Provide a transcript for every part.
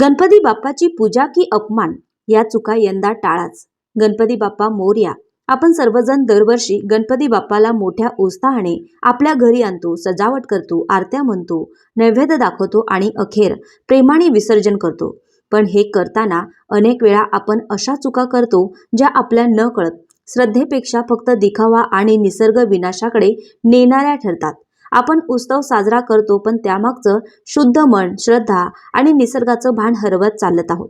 गणपती बाप्पाची पूजा की अपमान? या चुका यंदा टाळाच. गणपती बाप्पा मोर्या. आपण सर्वजण दरवर्षी गणपती बाप्पाला मोठ्या उत्साहाने आपल्या घरी आणतो सजावट करतो आरत्या म्हणतो नैवेद्य दाखवतो आणि अखेर प्रेमाने विसर्जन करतो. पण हे करताना अनेक वेळा आपण अशा चुका करतो ज्या आपल्या न कळत श्रद्धेपेक्षा फक्त दिखावा आणि निसर्ग विनाशाकडे नेणाऱ्या ठरतात. आपण उत्सव साजरा करतो पण त्यामागचं शुद्ध मन श्रद्धा आणि निसर्गाचं भान हरवत चालत आहोत.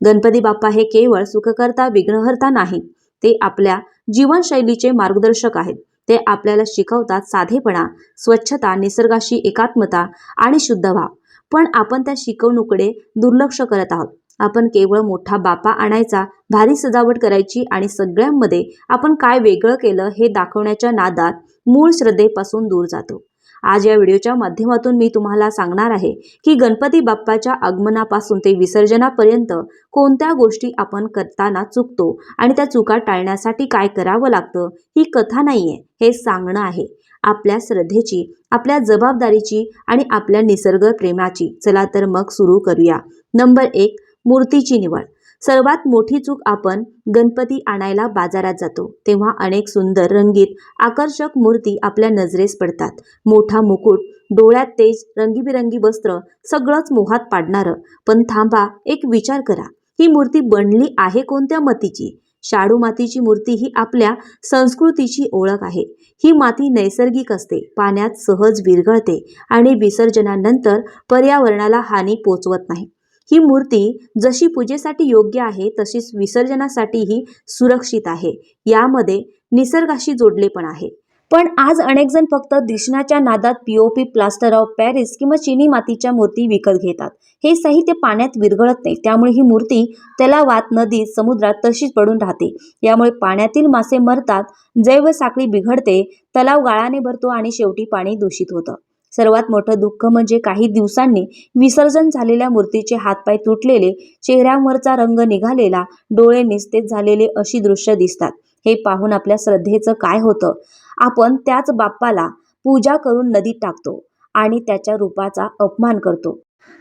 गणपती बाप्पा हे केवळ सुखकर्ता विघ्नहर्ता नाही ते आपल्या जीवनशैलीचे मार्गदर्शक आहेत. ते आपल्याला शिकवतात साधेपणा स्वच्छता निसर्गाशी एकात्मता आणि शुद्ध भाव. पण आपण त्या शिकवणुकडे दुर्लक्ष करत आहोत. आपण केवळ मोठा बापा आणायचा भारी सजावट करायची आणि सगळ्यांमध्ये आपण काय वेगळं केलं हे दाखवण्याच्या नादात मूळ श्रद्धेपासून दूर जातो. आज या व्हिडिओच्या माध्यमातून मी तुम्हाला सांगणार आहे की गणपती बाप्पाच्या आगमनापासून ते विसर्जनापर्यंत कोणत्या गोष्टी आपण करताना चुकतो आणि त्या चुका टाळण्यासाठी काय करावं लागतं ही कथा नाहीये हे सांगणं आहे. आपल्या श्रद्धेची आपल्या जबाबदारीची आणि आपल्या निसर्ग प्रेमाची चला तर मग सुरू करूया. नंबर एक मूर्तीची निवड. सर्वात मोठी चूक आपण गणपती आणायला बाजारात जातो. तेव्हा अनेक सुंदर रंगीत आकर्षक मूर्ती आपल्या नजरेस पडतात. मोठा मुकुट डोळ्यात तेज रंगीबिरंगी वस्त्र सगळंच मोहात पाडणारं. पण थांबा एक विचार करा. ही मूर्ती बनली आहे कोणत्या मतीची? शाडू मातीची मूर्ती ही आपल्या संस्कृतीची ओळख आहे. ही माती नैसर्गिक असते पाण्यात सहज विरघळते आणि विसर्जनानंतर पर्यावरणाला हानी पोचवत नाही. ही मूर्ती जशी पूजेसाठी योग्य आहे तशीच विसर्जनासाठीही सुरक्षित आहे. यामध्ये निसर्गाशी जोडले पण आहे. पण आज अनेक जण फक्त दिसण्याच्या नादात पीओपी प्लास्टर ऑफ पॅरिस किंवा चिनी मातीच्या मूर्ती विकत घेतात. हे साहित्य पाण्यात विरघळत नाही. त्यामुळे ही मूर्ती तलावात नदीत समुद्रात तशीच पडून राहते. यामुळे पाण्यातील मासे मरतात जैवसाखळी बिघडते तलाव गाळाने भरतो आणि शेवटी पाणी दूषित होतं. सर्वात मोठं दुःख म्हणजे काही दिवसांनी विसर्जन झालेल्या मूर्तीचे हातपाय तुटलेले चेहऱ्यावरचा रंग निघालेला डोळे निस्तेज झालेले अशी दृश्य दिसतात. हे पाहून आपल्या श्रद्धेचं काय होतं? आपण त्याच बाप्पाला पूजा करून नदीत टाकतो आणि त्याच्या रूपाचा अपमान करतो.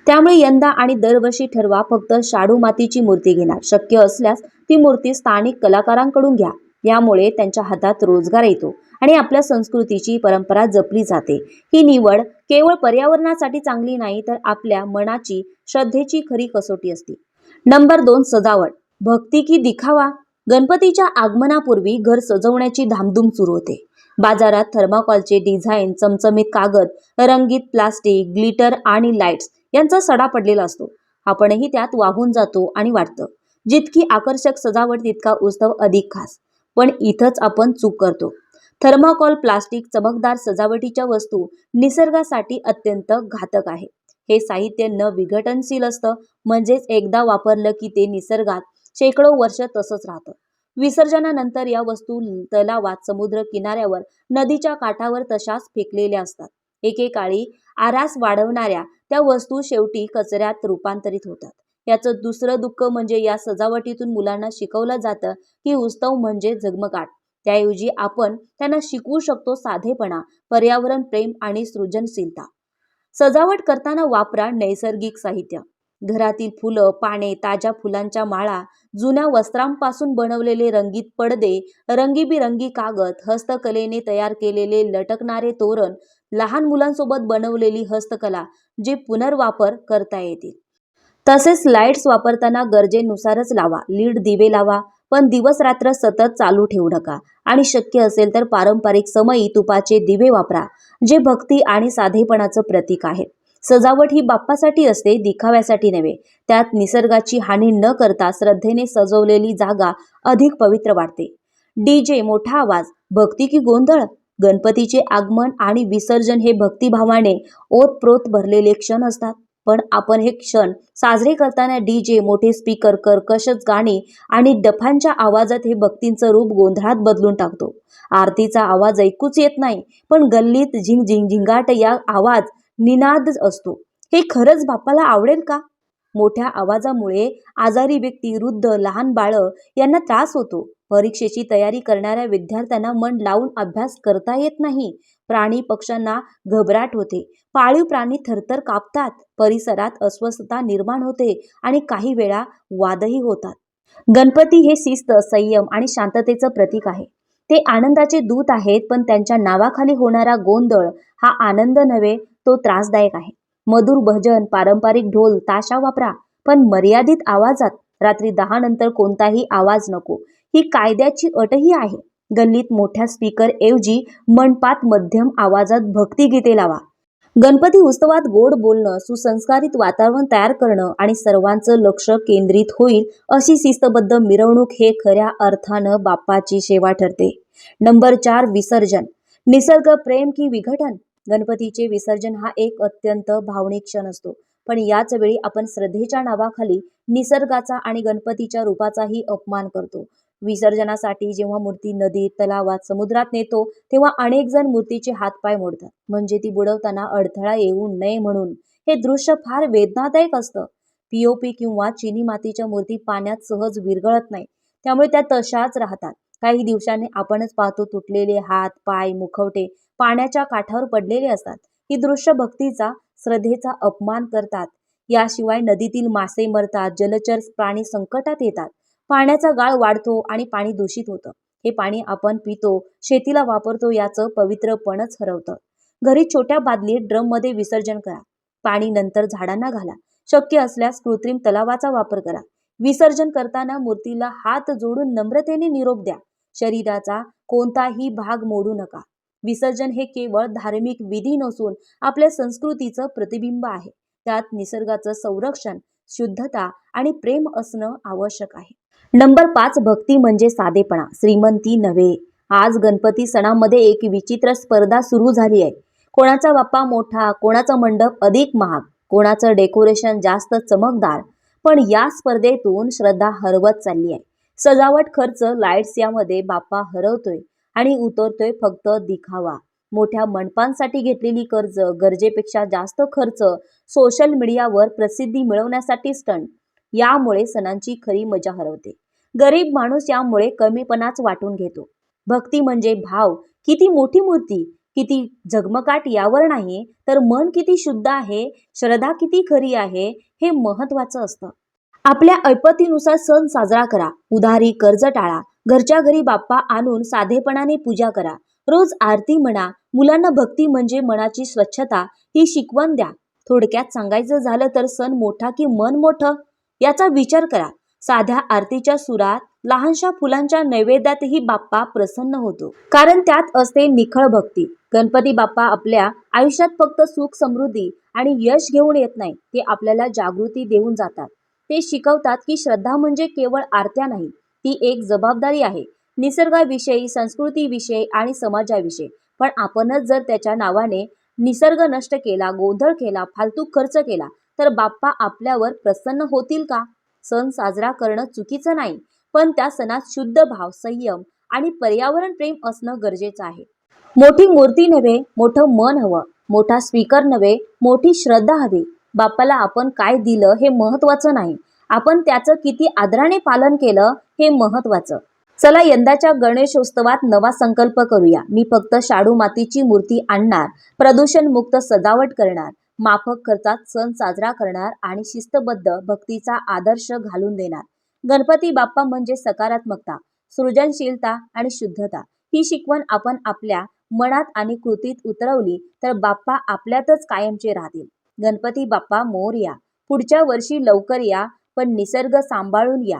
त्यामुळे यंदा आणि दरवर्षी ठरवा फक्त शाडू मातीची मूर्ती घेणार. शक्य असल्यास ती मूर्ती स्थानिक कलाकारांकडून घ्या. यामुळे त्यांच्या हातात रोजगार येतो आणि आपल्या संस्कृतीची परंपरा जपली जाते. ही निवड केवळ पर्यावरणासाठी चांगली नाही तर आपल्या मनाची श्रद्धेची खरी कसोटी असते. नंबर दोन सजावट. भक्ती की दिखावा? गणपतीच्या आगमनापूर्वी घर सजवण्याची धामधूम सुरू होते. बाजारात थर्माकॉलचे डिझाईन चमचमीत कागद रंगीत प्लास्टिक ग्लिटर आणि लाईट्स यांचा सडा पडलेला असतो. आपणही त्यात वाहून जातो आणि वाटतं. जितकी आकर्षक सजावट तितका उत्सव अधिक खास. पण इथंच आपण चूक करतो. थर्माकॉल प्लास्टिक चमकदार सजावटीच्या वस्तू निसर्गासाठी अत्यंत घातक आहे. हे साहित्य न विघटनशील असतं म्हणजेच एकदा वापरलं की ते निसर्गात शेकडो वर्ष तसंच राहतं. विसर्जनानंतर या वस्तू तलावात समुद्र किनाऱ्यावर नदीच्या काठावर तशाच फेकलेल्या असतात. एकेकाळी आरास वाढवणाऱ्या त्या वस्तू शेवटी कचऱ्यात रूपांतरित होतात. याचं दुसरं दुःख म्हणजे या सजावटीतून मुलांना शिकवलं जातं की उत्सव म्हणजे झगमगाट त्याऐवजी आपण त्यांना शिकवू शकतो साधेपणा पर्यावरण प्रेम आणि सृजनशीलता. सजावट करताना वापरा नैसर्गिक साहित्य. घरातील फुलं पाने ताज्या फुलांच्या माळा जुन्या वस्त्रांपासून बनवलेले रंगीत पडदे रंगीबिरंगी कागद हस्तकलेने तयार केलेले लटकणारे तोरण लहान मुलांसोबत बनवलेली हस्तकला जे पुनर्वापर करता येतील. तसेच लाईट्स वापरताना गरजेनुसारच लावा लीड दिवे लावा पण दिवस रात्र सतत चालू ठेवू नका. आणि शक्य असेल तर पारंपरिक समयी तुपाचे दिवे वापरा जे भक्ती आणि साधेपणाचं प्रतीक आहे सजावट ही बाप्पासाठी असते दिखाव्यासाठी नव्हे. त्यात निसर्गाची हानी न करता श्रद्धेने सजवलेली जागा अधिक पवित्र वाटते. डीजे मोठा आवाज भक्ती की गोंधळ? गणपतीचे आगमन आणि विसर्जन हे भक्तिभावाने ओतप्रोत भरलेले क्षण असतात. पण आपण हे क्षण साजरे करताना डी जे मोठे स्पीकर कर्कशच गाणी आणि डफांच्या आवाजात हे भक्तींचं रूप गोंधळात बदलून टाकतो. आरतीचा आवाज ऐकूच येत नाही पण गल्लीत झिंग झिंग झिंगाट या आवाज निनाद असतो. हे खरंच बाप्पाला आवडेल का? मोठ्या आवाजामुळे आजारी व्यक्ती वृद्ध लहान बाळं यांना त्रास होतो. परीक्षेची तयारी करणाऱ्या विद्यार्थ्यांना मन लावून अभ्यास करता येत नाही. प्राणी पक्ष्यांना घबराट होते. पाळीव प्राणी थरथर कापतात. परिसरात अस्वस्थता निर्माण होते आणि काही वेळा वादही होतात. गणपती हे शिस्त संयम आणि शांततेचं प्रतीक आहे. ते आनंदाचे दूत आहेत पण त्यांच्या नावाखाली होणारा गोंधळ हा आनंद नव्हे तो त्रासदायक आहे. मधुर भजन पारंपरिक ढोल ताशा वापरा पण मर्यादित आवाजात रात्री दहा नंतर कोणताही आवाज नको. ही कायद्याची अटही आहे. गल्लीत मोठ्या स्पीकर ऐवजी मनपात मध्यम आवाजात भक्तिगीते लावा. गणपती उत्सवात गोड बोलणं सुसंस्कारित वातावरण तयार करणं आणि सर्वांचं लक्ष केंद्रित होईल अशी शिस्तबद्ध मिरवणूक हे खऱ्या अर्थानं बाप्पाची सेवा ठरते. नंबर चार विसर्जन. निसर्ग प्रेम की विघटन. गणपतीचे विसर्जन हा एक अत्यंत भावनिक क्षण असतो. पण याच वेळी आपण श्रद्धेच्या नावाखाली निसर्गाचा आणि गणपतीच्या रूपाचाही अपमान करतो. विसर्जनासाठी जेव्हा मूर्ती नदीत तलावात समुद्रात नेतो तेव्हा अनेक जण मूर्तीचे हातपाय मोडतात. म्हणजे ती बुडवताना अडथळा येऊ नये म्हणून. हे दृश्य फार वेदनादायक असतं. पीओपी किंवा चिनी मातीच्या मूर्ती पाण्यात सहज विरघळत नाही. त्यामुळे त्या तशाच राहतात. काही दिवसांनी आपणच पाहतो तुटलेले हात पाय मुखवटे पाण्याच्या काठावर पडलेले असतात. ही दृश्य भक्तीचा श्रद्धेचा अपमान करतात. याशिवाय नदीतील मासे मरतात जलचर प्राणी संकटात येतात. पाण्याचा गाळ वाढतो आणि पाणी दूषित होतं. हे पाणी आपण पितो शेतीला वापरतो याचं पवित्रपणच हरवतं. घरी छोट्या बादलीत ड्रममध्ये विसर्जन करा. पाणी नंतर झाडांना घाला. शक्य असल्यास कृत्रिम तलावाचा वापर करा. विसर्जन करताना मूर्तीला हात जोडून नम्रतेने निरोप द्या. शरीराचा कोणताही भाग मोडू नका. विसर्जन हे केवळ धार्मिक विधी नसून आपल्या संस्कृतीचं प्रतिबिंब आहे. त्यात निसर्गाचं संरक्षण शुद्धता आणि प्रेम असणं आवश्यक आहे. नंबर पाच भक्ती म्हणजे साधेपणा. श्रीमंती नव्हे. आज गणपती सणामध्ये एक विचित्र स्पर्धा सुरू झाली आहे. कोणाचा बाप्पा मोठा कोणाचा मंडप अधिक महाग कोणाचं डेकोरेशन जास्त चमकदार पण या स्पर्धेतून श्रद्धा हरवत चालली आहे. सजावट खर्च लाईट्स यामध्ये बाप्पा हरवतोय आणि उतरतोय फक्त दिखावा. मोठ्या मंडपांसाठी घेतलेली कर्ज गरजेपेक्षा जास्त खर्च सोशल मीडियावर प्रसिद्धी मिळवण्यासाठी स्टंट यामुळे सणांची खरी मजा हरवते. गरीब माणूस यामुळे कमीपणाच वाटून घेतो. भक्ती म्हणजे भाव. किती मोठी मूर्ती किती झगमगाट यावर नाही तर मन किती शुद्ध आहे श्रद्धा किती खरी आहे हे महत्वाचं असतं. आपल्या ऐपतीनुसार सण साजरा करा. उधारी कर्ज टाळा. घरच्या घरी बाप्पा आणून साधेपणाने पूजा करा. रोज आरती म्हणा मुलांना भक्ती म्हणजे मनाची स्वच्छता ही शिकवण द्या. थोडक्यात सांगायचं झालं तर सण मोठा की मन मोठं? याचा विचार करा. साध्या आरतीच्या सुरात लहानशा फुलांच्या नैवेद्यातही बाप्पा प्रसन्न होतो. कारण त्यात असते निखळ भक्ती. गणपती बाप्पा आपल्या आयुष्यात फक्त सुख समृद्धी आणि यश घेऊन येत नाही ते आपल्याला जागृती देऊन जातात. ते शिकवतात की श्रद्धा म्हणजे केवळ आरत्या नाही ती एक जबाबदारी आहे. निसर्गाविषयी संस्कृतीविषयी आणि समाजाविषयी. पण आपणच जर त्याच्या नावाने निसर्ग नष्ट केला गोंधळ केला फालतू खर्च केला तर बाप्पा आपल्यावर प्रसन्न होतील का? सण साजरा करणं चुकीचं नाही पण त्या सणात शुद्ध भाव संयम आणि पर्यावरण प्रेम असणं गरजेचं आहे. मोठी मूर्ती नव्हे मोठं मन हवं मोठा स्पीकर नव्हे मोठी श्रद्धा हवी. बाप्पाला आपण काय दिलं हे महत्वाचं नाही. आपण त्याचं किती आदराने पालन केलं हे महत्वाचं चला यंदाच्या गणेशोत्सवात नवा संकल्प करूया. मी फक्त शाडू मातीची मूर्ती आणणार प्रदूषण मुक्त सजावट करणार माफक खर्चात सण साजरा करणार आणि शिस्तबद्ध भक्तीचा आदर्श घालून देणार. गणपती बाप्पा म्हणजे सकारात्मकता सृजनशीलता आणि शुद्धता. ही शिकवण आपण आपल्या मनात आणि कृतीत उतरवली तर बाप्पा आपल्यातच कायमचे राहतील. गणपती बाप्पा मोर या पुढच्या वर्षी लवकर या पण निसर्ग सांभाळून या.